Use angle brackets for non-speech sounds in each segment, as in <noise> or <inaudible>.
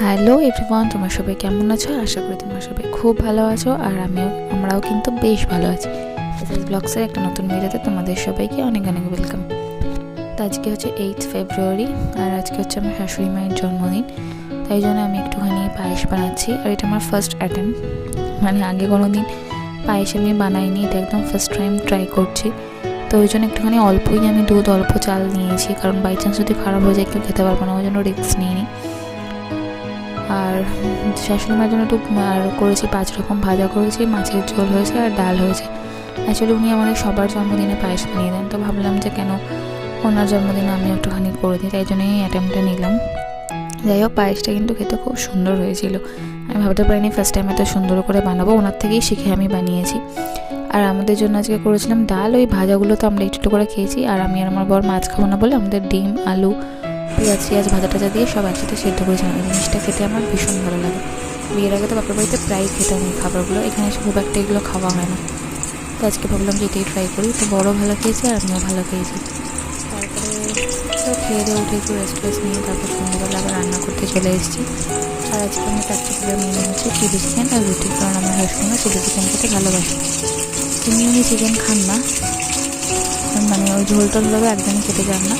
Hello everyone, তোমার সবাই কেমন আছো? আশা করি তোমরা সবাই খুব ভালো আছো আর আমিও, আমরাও কিন্তু বেশ ভালো আছি। ব্লগসের একটা নতুন ভিডিওতে তোমাদের সবাইকে অনেক অনেক ওয়েলকাম তো আজকে হচ্ছে এইট ফেব্রুয়ারি আর আজকে হচ্ছে আমার শাশুড়ি মায়ের জন্মদিন। তাই জন্য আমি একটুখানি পায়েস বানাচ্ছি আর এটা আমার ফার্স্ট অ্যাটেম্প মানে আগে কোনো দিন পায়েস আমি বানাইনি, এটা একদম ফার্স্ট টাইম ট্রাই করছি। তো ওই জন্য একটুখানি অল্পই আমি দুধ, অল্প চাল নিয়েছি। কারণ বাই চান্স যদি খারাপ হয়ে যায় কেউ খেতে পারব না, ওই জন্য রিস্ক নিয়ে নিইনি। আর শাশুড়ি মার জন্য একটু, আর করেছি পাঁচ রকম ভাজা করেছি, মাছের ঝোল হয়েছে আর ডাল হয়েছে। অ্যাকচুয়ালি উনি আমাদের সবার জন্মদিনে পায়েস বানিয়ে দেন, তো ভাবলাম যে কেন ওনার জন্মদিনে আমি একটুখানি করে দিই, তাই জন্য এই অ্যাটেম্পটা নিলাম। যাই হোক, পায়েসটা কিন্তু খেতে খুব সুন্দর হয়েছিল। আমি ভাবতে পারিনি ফার্স্ট টাইম এত সুন্দর করে বানাবো, ওনার থেকেই শিখে আমি বানিয়েছি। আর আমাদের জন্য আজকে করেছিলাম ডাল, ওই ভাজাগুলো তো আমরা একটু করে খেয়েছি, আর আমি আর আমার বর মাছ খাব না বলে আমাদের ডিম, আলু পেঁয়াজ টিয়াজ ভাজা টাজা দিয়ে সব একসাথে সেদ্ধ করেছিলাম জিনিসটা খেতে আমার ভীষণ ভালো লাগে। বিয়ের আগে তো বাপের বাড়িতে প্রায় খেতাম এই খাবারগুলো। এখানে এসে খুব একটা এগুলো খাওয়া হয় না। তো আজকে ভাবলাম যে এটাই ট্রাই করি। তো বড়ও ভালো খেয়েছি আর আমিও ভালো খেয়েছি। তারপরে খেয়ে দিয়ে উঠে একটু রেস্ট ফেস্ট নিয়ে তারপর সন্ধ্যাবেলা আবার রান্না করতে চলে এসেছি। আর আজকে আমি প্র্যাকটিক্যাল মেনু হচ্ছে চিলি চিকেন আর রুটি, কারণ আমার হাজব্যান্ডও চিলি চিকেন খেতে ভালোবাসে। তিনি উনি চিকেন খান না। মানে ওই ঝোল টোলভাবে একদমই খেতে যান না।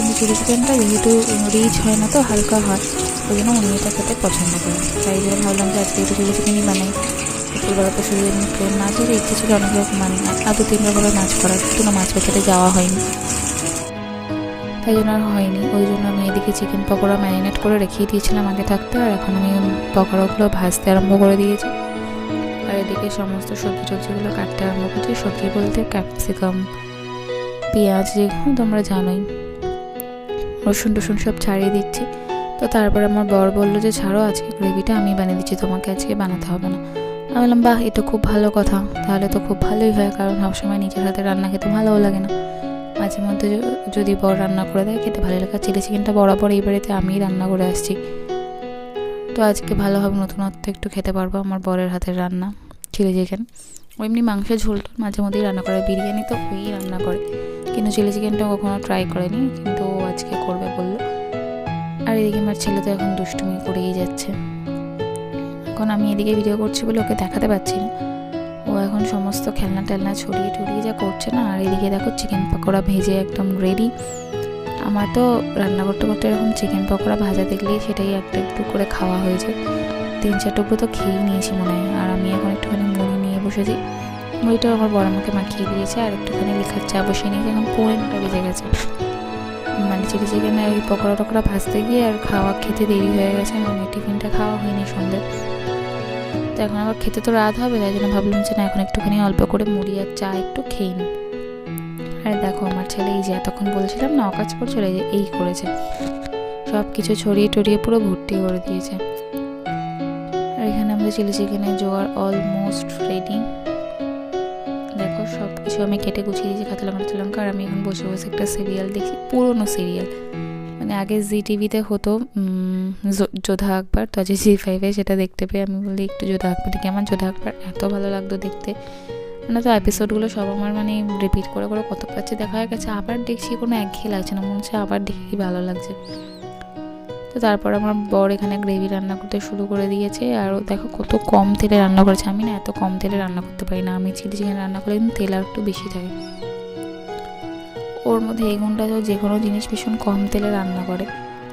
কিন্তু চিলি চিকেনটা যেহেতু রিচ হয় না তো হালকা হয়, ওই জন্য উনি এটা খেতে পছন্দ করেন তাই জন্য ভাবলাম যে আজকে একটু চিলি চিকেনই বানাই। দুপুরবেলা তো শুধু প্লেন মাছের ইচ্ছে ছিল অনেক রকম মানে আর দু তিন রকমের মাছ করার, কিন্তু না মাছ খেতে যাওয়া হয়নি। তাই জন্য আর হয়নি। ওই জন্য আমি এদিকে চিকেন পকোড়া ম্যারিনেট করে রেখেই দিয়েছিলাম আগে থাকতে, আর এখন আমি পকোড়াগুলো ভাজতে আরম্ভ করে দিয়েছি। আর এদিকে সমস্ত সবজি টবজিগুলো কাটতে আরম্ভ করছি। সবজি বলতে ক্যাপসিকাম পেঁয়াজ যেগুলো তোমরা জানোই। রসুন টসুন সব ছাড়িয়ে দিচ্ছি। তো তারপর আমার বর বলল যে, ছাড়ো আজকে গ্রেভিটা, আমি বানিয়ে দিচ্ছি, তোমাকে আজকে বানাতে হবে না। আমি বললাম, বাহ, এটা খুব ভালো কথা। তাহলে তো খুব ভালোই হয়, কারণ সবসময় নিজের হাতে রান্না খেতে ভালোও লাগে না। মাঝে মধ্যে যদি বর রান্না করে দেয়, খেতে ভালো লাগে। চিলি চিকেনটা বরাবর এই বাড়িতে আমিই রান্না করে আসছি। তো আজকে ভালোভাবে নতুনত্ব একটু খেতে পারব আমার বরের হাতের রান্না, চিলি চিকেন। এমনি মাংসের ঝোল মাঝে মধ্যেই রান্না করে, বিরিয়ানি তো ওই রান্না করে। কিন্তু চিলি চিকেনটা কখনো ট্রাই করেনি, কিন্তু আজকে করবে বলল। আর এদিকে আমার ছেলে তো এখন দুষ্টুমি করেই যাচ্ছে। এখন আমি এদিকে ভিডিও করছি বলে ওকে দেখাতে পারছি না। ও এখন সমস্ত খেলনা টেলনা ছড়িয়ে টড়িয়ে যা করছে না, আর এদিকে দেখো চিকেন পকোড়া ভেজে একদম রেডি আমার তো রান্না করতে করতে এরকম চিকেন পকোড়া ভাজা দেখলেই সেটাই একটা একটু করে খাওয়া হয়েছে তিন চার টুকরো তো খেয়েই নিয়েছি মনে হয়। আর আমি এখন একটুখানি মুড়ি নিয়ে বসেছি। মুড়িটাও আমার বড় আমাকে মাখিয়ে দিয়েছে, আর একটুখানি লেখার চা বসিয়ে নিয়েছি। এখন পৌনে নটা বেজে গেছে। মানে চিলি চিকেনে ওই পকোড়া টকোড়া ভাজতে গিয়ে আর খাওয়া খেতে দেরি হয়ে গেছে মানে টিফিনটা খাওয়া হয়নি সন্ধ্যে তো এখন আবার খেতে তো রাত হবে, তাই জন্য ভাবলাম যে না, এখন একটুখানি অল্প করে মুড়ি আর চা একটু খেয়ে নিই। আর দেখো, আমার ছেলে এই যে এতক্ষণ বলছিলাম না, অকাজ করছিল এই যে এই করেছে। সব কিছু ছড়িয়ে টড়িয়ে পুরো ভর্তি করে দিয়েছে। আর এখানে আমাদের চিলি চিকেনের জোগাড় অলমোস্ট রেডি সব কিছু আমি কেটে গুছিয়ে দিয়েছি, কাঁচা লঙ্কা কাঁচা লঙ্কা, আর আমি এখন বসে বসে একটা সিরিয়াল দেখি, পুরনো সিরিয়াল মানে আগে জি টিভিতে হতো যোধা আকবর, তো আজ জি ফাইভে সেটা দেখতে পেয়ে আমি বলি একটু যোধা আকবর দেখি, আমার যোধা আকবর এত ভালো লাগতো দেখতে। মানে তো এপিসোডগুলো সব আমার মানে রিপিট করে করে কত পাচ্ছে, দেখা হয়ে গেছে, আবার দেখছি, কোনো একঘেয়ে লাগছে না, মনে হচ্ছে আবার দেখি ভালো লাগছে। তো তারপর আমার বর এখানে গ্রেভি রান্না করতে শুরু করে দিয়েছে। আর দেখো কত কম তেলে রান্না করেছে। আমি না এত কম তেলে রান্না করতে পারি না। আমি চিলি চিকেন রান্না করলে কিন্তু তেল আর একটু বেশি থাকে। ওর মধ্যে এই গুণটা তো যে কোনো জিনিস ভীষণ কম তেলে রান্না করে।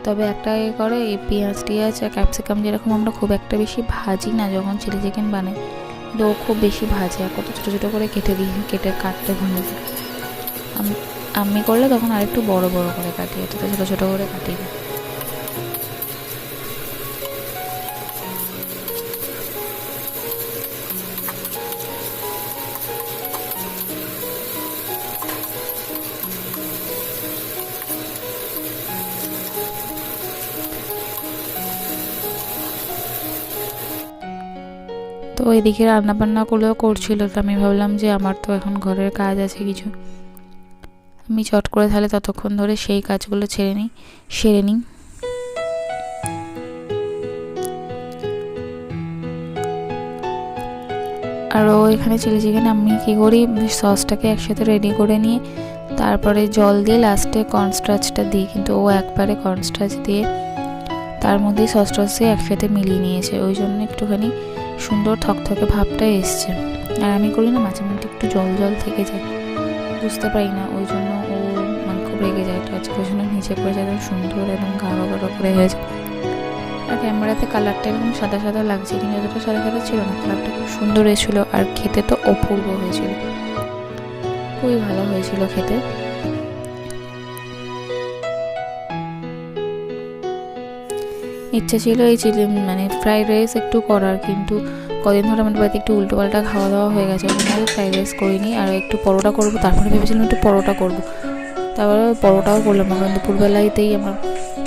তবে একটা এ করে, এই পেঁয়াজ টিয়াজ আর ক্যাপসিকাম যেরকম আমরা খুব একটা বেশি ভাজি না যখন চিলি চিকেন বানাই, কিন্তু ও খুব বেশি ভাজে। আর কত ছোটো ছোটো করে কেটে দিই, কেটে কাটতে ভুলে দিই আমি আমি করলে তখন আরেকটু বড় বড় করে কাটি এত ছোটো ছোটো করে কাটি তো এদিকে রান্নাবান্না করলেও করছিল তো আমি ভাবলাম যে আমার তো এখন ঘরের কাজ আছে কিছু। আমি চট করে তাহলে ততক্ষণ ধরে সেই কাজগুলো ছেড়ে নিই, সেরে নিই। আর ও এখানে চিলি চিকেন আমি কী করি, সসটাকে একসাথে রেডি করে নিয়ে তারপরে জল দিয়ে লাস্টে কর্নস্টাচটা দিই, কিন্তু ও একবারে কর্নস্টাচ দিয়ে তার মধ্যেই সস টস একসাথে মিলিয়ে নিয়েছে, ওই জন্য একটুখানি সুন্দর থকথকে ভাবটাই এসছে। আর আমি করি না, মাঝে মাঝে একটু জল জল থেকে যায়। বুঝতে পারি না, ওই জন্য ও মানে খুব রেগে যায়। আজকে ওই জন্য নিচে পড়ে যায়, একদম সুন্দর এবং গাঢ় গাঢ় করে হয়েছে আর ক্যামেরাতে কালারটা এরকম সাদা সাদা লাগছে, কিন্তু এতটা সাদা সাদা ছিল না, কালারটা খুব সুন্দর হয়েছিল। আর খেতে তো অপূর্ব হয়েছিল। খুবই ভালো হয়েছিল খেতে। ইচ্ছা ছিল এই চিলি মানে ফ্রাইড রাইস একটু করার, কিন্তু কদিন ধরে আমাদের বাড়িতে একটু উল্টো পাল্টা খাওয়া দাওয়া হয়ে গেছে, ওই জন্য ফ্রাইড রাইস করিনি। আর একটু পরোটা করব, তারপরে ভেবেছিলাম একটু পরোটা করব। তারপরে পরোটাও করলাম না কারণ দুপুরবেলাতেই আমার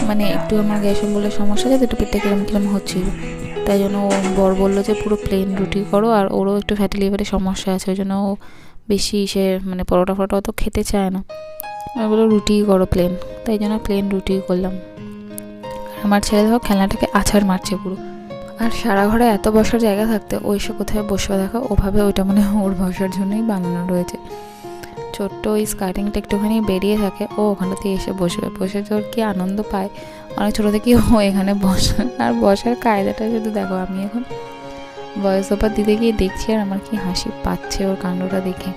মানে একটু আমার গ্যাস বলে সমস্যা আছে একটু পেটটা কিরম কিরম হচ্ছিল। তাই জন্য ও বর বলল যে, পুরো প্লেন রুটি করো, আর ওরও একটু ফ্যাটি লিভারের সমস্যা আছে, ওই জন্য ও বেশি সে মানে পরোটা ফরোটা অত খেতে চায় না। আমি বলল রুটিই করো প্লেন তাই জন্য প্লেন রুটি করলাম। আমার ছেলে দেখো খেলনাটাকে আছাড় মারছে পুরো। আর সারা ঘরে এত বসার জায়গা থাকতে ওই সে কোথায় বসবে দেখো? ওভাবে ওইটা মনে হয় ওর বসার জন্যই বানানো রয়েছে। ছোট্ট ওই স্কার্টিংটা একটুখানি বেরিয়ে থাকে, ও ওখানটাতে এসে বসবে। বসে তোর কি আনন্দ পায়? অনেক ছোটো থেকেই ও এখানে বসে। আর বসার কায়দাটা শুধু দেখো, আমি এখন বয়স ওপার দিতে গিয়ে দেখছি আর আমার কি হাসি পাচ্ছে ওর কাণ্ডটা দেখে।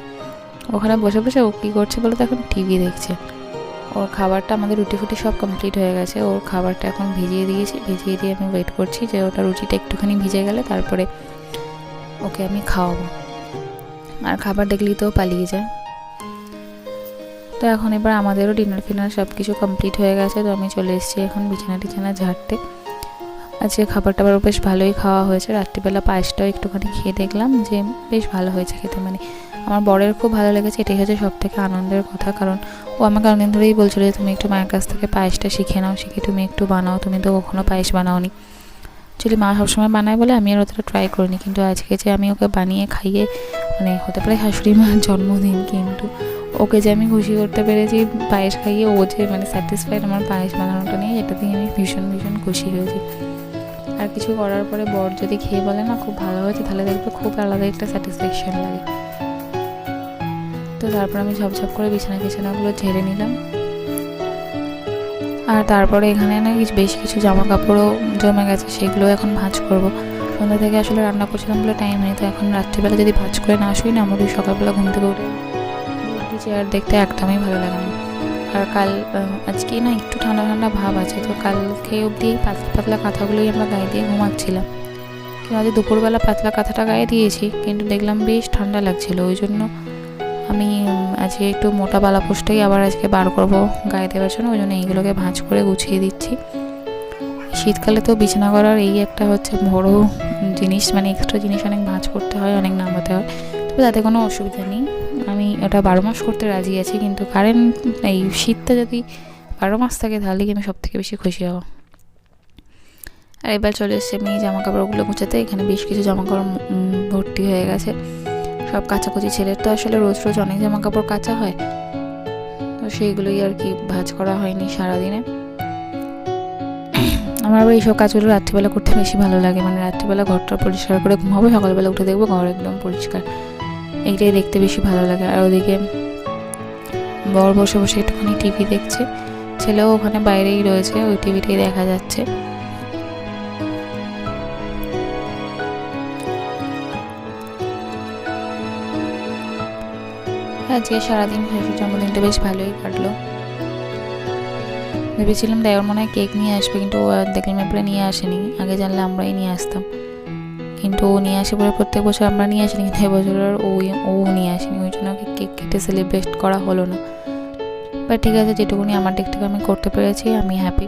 ওখানে বসে বসে ও কী করছে বলে তো, এখন টিভি দেখছে। ওর খাবারটা আমাদের রুটি ফুটি সব কমপ্লিট হয়ে গেছে। ওর খাবারটা এখন ভিজিয়ে দিয়েছি। ভিজিয়ে দিয়ে আমি ওয়েট করছি যে ওটা রুটিটা একটুখানি ভিজে গেলে তারপরে ওকে আমি খাওয়াবো। আর খাবার দেখলেই তো পালিয়ে যায়। তো এখন এবার আমাদেরও ডিনার ফিনার সব কিছু কমপ্লিট হয়ে গেছে। তো আমি চলে এসেছি এখন বিছানা টিছানা ঝাড়তে। আজকে খাবার টাবার বেশ ভালোই খাওয়া হয়েছে। রাত্রিবেলা পায়েসটাও একটুখানি খেয়ে দেখলাম যে বেশ ভালো হয়েছে খেতে। মানে আমার বরের খুব ভালো লেগেছে, এটাই হচ্ছে সব থেকে আনন্দের কথা। কারণ ও আমাকে অনেকদিন ধরেই বলছিল যে, তুমি একটু মায়ের কাছ থেকে পায়েসটা শিখে নাও, শিখে তুমি একটু বানাও। তুমি তো কখনো পায়েস বানাওনি। অ্যাকচুয়ালি মা সবসময় বানায় বলে, আমি আর অতটা ট্রাই করিনি। কিন্তু আজকে যে আমি ওকে বানিয়ে খাইয়ে মানে হতে পারে শাশুড়ি মার জন্মদিন, কিন্তু ওকে যে আমি খুশি করতে পেরেছি, পায়েস খাইয়ে ও যে মানে স্যাটিসফাইড আমার পায়েস বানানোটা নিয়ে এটা দিয়ে আমি ভীষণ ভীষণ খুশি হয়েছি। আর কিছু করার পরে বর যদি খেয়ে বলে, না, খুব ভালো হয়েছে, তাহলে দেখবে খুব আলাদা একটা স্যাটিসফ্যাকশন লাগে। তো তারপর আমি ঝপঝপ করে বিছানা বিছানাগুলো ঝেড়ে নিলাম। আর তারপরে এখানে না কিছু, বেশ কিছু জামা কাপড়ও জমে গেছে, সেগুলো এখন ভাঁজ করব। সন্ধ্যা থেকে আসলে রান্না করছিলাম বলে টাইম নেই, তো এখন রাত্রিবেলা যদি ভাঁজ করে না আসুই না আমার সকালবেলা ঘুম থেকে উঠে চেয়ার দেখতে একদমই ভালো লাগে না। আর কাল আজকে না একটু ঠান্ডা ঠান্ডা ভাব আছে, তো কালকে অবধি পাতলা পাতলা কাঁথাগুলোই আমরা গায়ে দিয়ে ঘুমাচ্ছিলাম। কিন্তু আজ দুপুরবেলা পাতলা কাঁথাটা গায়ে দিয়েছি, কিন্তু দেখলাম বেশ ঠান্ডা লাগছিল, ওই জন্য আমি আজকে একটু মোটা বালাপোষটাই আবার আজকে বার করব গায়ে দেওয়ার জন্য, ওই জন্য এইগুলোকে ভাঁজ করে গুছিয়ে দিচ্ছি। শীতকালে তো বিছানা করার এই একটা হচ্ছে বড় জিনিস মানে এক্সট্রা জিনিস অনেক ভাঁজ করতে হয়, অনেক নামাতে হয়, তবে তাতে কোনো অসুবিধা নেই। আমি ওটা বারো মাস করতে রাজি আছি, কিন্তু কারেন্ট এই শীতটা যদি বারো মাস থাকে, তাহলে কিন্তু সব থেকে বেশি খুশি হব? আর এবার চলে এসছে আমি জামা কাপড়গুলো গুছাতে এখানে বেশ কিছু জামা কাপড় ভর্তি হয়ে গেছে। সব কাচাকুচি ছেলের তো আসলে রোজ রোজ অনেক জামা কাপড় কাচা হয়। তো সেইগুলোই আর কি ভাজ করা হয়নি সারাদিনে। <clears throat> আমার আবার এইসব কাজগুলো রাত্রিবেলা করতে বেশি ভালো লাগে। মানে রাত্রিবেলা ঘরটা পরিষ্কার করে ঘুমাবো, সকালবেলা উঠে দেখব ঘর একদম পরিষ্কার। এইটাই দেখতে বেশি ভালো লাগে। আর ওদিকে বর বসে বসে একটুখানি টিভি দেখছে। ছেলেও ওখানে বাইরেই রয়েছে, ওই টিভিটাই দেখা যাচ্ছে। আজকে সারাদিন শাশুর জন্মদিনটা বেশ ভালোই কাটলো। ভেবেছিলাম দেওয়ার মনে হয় কেক নিয়ে আসবে, কিন্তু ও দেখলাম এরপরে নিয়ে আসেনি। আগে জানলে আমরাই নিয়ে আসতাম। কিন্তু ও নিয়ে আসে পরে প্রত্যেক বছর আমরা নিয়ে আসিনি, কিন্তু এবছর আর ও ও নিয়ে আসেনি, ওই জন্য ওকে কেক কেটে সেলিব্রেট করা হলো না। বাট ঠিক আছে, যেটুকুনি আমার দিক থেকে আমি করতে পেরেছি, আমি হ্যাপি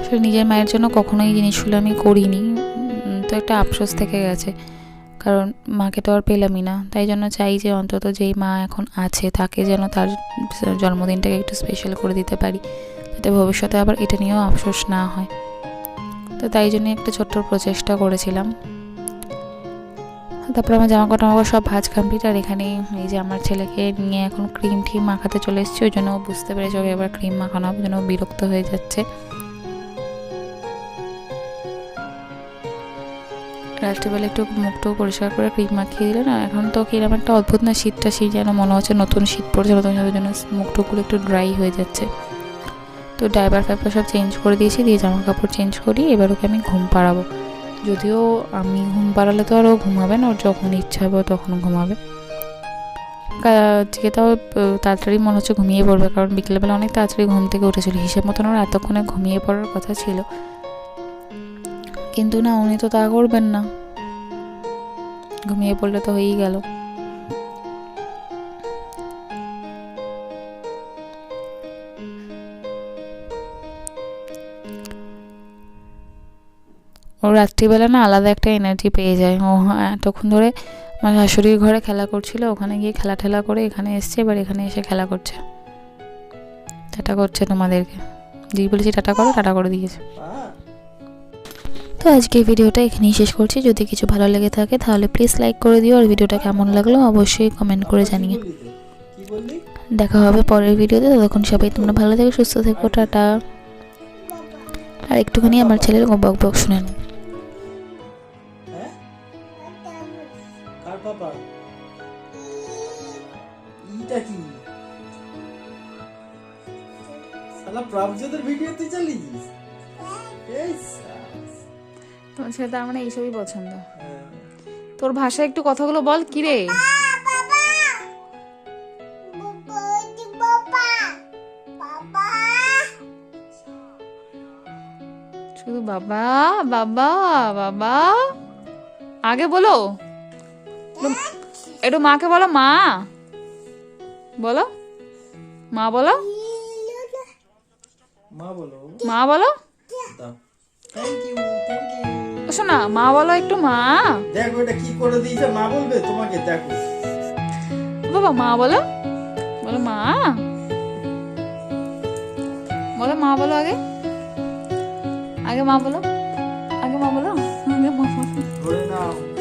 আসলে নিজের মায়ের জন্য কখনো এই জিনিসগুলো আমি করিনি। তো একটা আফসোস থেকে গেছে। কারণ মাকে তো আর পেলামই না। তাই জন্য চাই যে অন্তত যেই মা এখন আছে, তাকে যেন তার জন্মদিনটাকে একটু স্পেশাল করে দিতে পারি। যাতে ভবিষ্যতে আবার এটা নিয়েও আফসোস না হয়। তো তাই জন্য একটা ছোট্ট প্রচেষ্টা করেছিলাম। তারপর আমার জামা কাপড় সব ভাজ কমপ্লিট আর এখানে এই যে আমার ছেলেকে নিয়ে এখন ক্রিম ঠিম মাখাতে চলে এসেছি, ওই জন্য ও বুঝতে পেরেছে ওকে এবার ক্রিম মাখানো হবে জন্য বিরক্ত হয়ে যাচ্ছে। রাত্রিবেলা একটু মুখটাও পরিষ্কার করে ক্রিম মাখিয়ে দিলে না এখন তো কীরকম একটা অদ্ভুত না শীতটা শীত যেন মনে হচ্ছে নতুন শীত পড়ছে, নতুন জন্য মুখটুকুলো একটু ড্রাই হয়ে যাচ্ছে। তো ড্রাইভার ফাইভার সব চেঞ্জ করে দিয়েছি, দিয়ে জামা কাপড় চেঞ্জ করি, এবার ওকে আমি ঘুম পাড়াবো। যদিও আমি ঘুম পাড়ালে তো আর ও ঘুমাবে না, ওর যখন ইচ্ছা হবে তখন ঘুমাবে। আজকে তাও তাড়াতাড়ি মনে হচ্ছে ঘুমিয়ে পড়বে, কারণ বিকেলবেলা অনেক তাড়াতাড়ি ঘুম থেকে উঠেছিল। হিসেব মতন ওর এতক্ষণে ঘুমিয়ে পড়ার কথা ছিল। কিন্তু না, উনি তো তা করবেন না। ঘুমিয়ে পড়লে তো হয়েই গেল। রাত্রিবেলা না আলাদা একটা এনার্জি পেয়ে যায়। ও এতক্ষণ ধরে আমার শাশুড়ির ঘরে খেলা করছিল, ওখানে গিয়ে খেলা ঠেলা করে এখানে এসছে, এবার এখানে এসে খেলা করছে। টাটা করছে তোমাদেরকে। দিয়ে বলেছি টাটা করো, টাটা করে দিয়েছে। তো আজকে ভিডিওটা এখানেই শেষ করছি। যদি কিছু ভালো লেগে থাকে তাহলে প্লিজ লাইক করে দিও। আর ভিডিওটা কেমন লাগল অবশ্যই কমেন্ট করে জানিয়ে দেখা হবে পরের ভিডিওতে। ততক্ষণ সবাই তোমরা ভালো থেকো, সুস্থ থেকো, টাটা। আর একটুখানি আমার ছেলের বক বক শুনে সালা প্রাবজদের ভিডিও তুই চালিয়েছিস? এই তোমার ছেলে তার মানে এইসবই পছন্দ। হ্যাঁ। তোর ভাষায় একটু কথাগুলো বল কি রে? শুধু বাবা বাবা বাবা। আগে বলো। একটু মাকে বলো মা। বলো। মা বলো। মা বলো। মা বলো? দাও থ্যাংক ইউ থ্যাংক ইউ শোনা মা বলো একটু মা। দেখো এটা কি করে দিয়েছে মা বলবে? তোমাকে দেখো। বাবা মা বলো। বলো মা। বলো মা বলো আগে। আগে মা বলো। আগে মা বলো আগে মা বলো।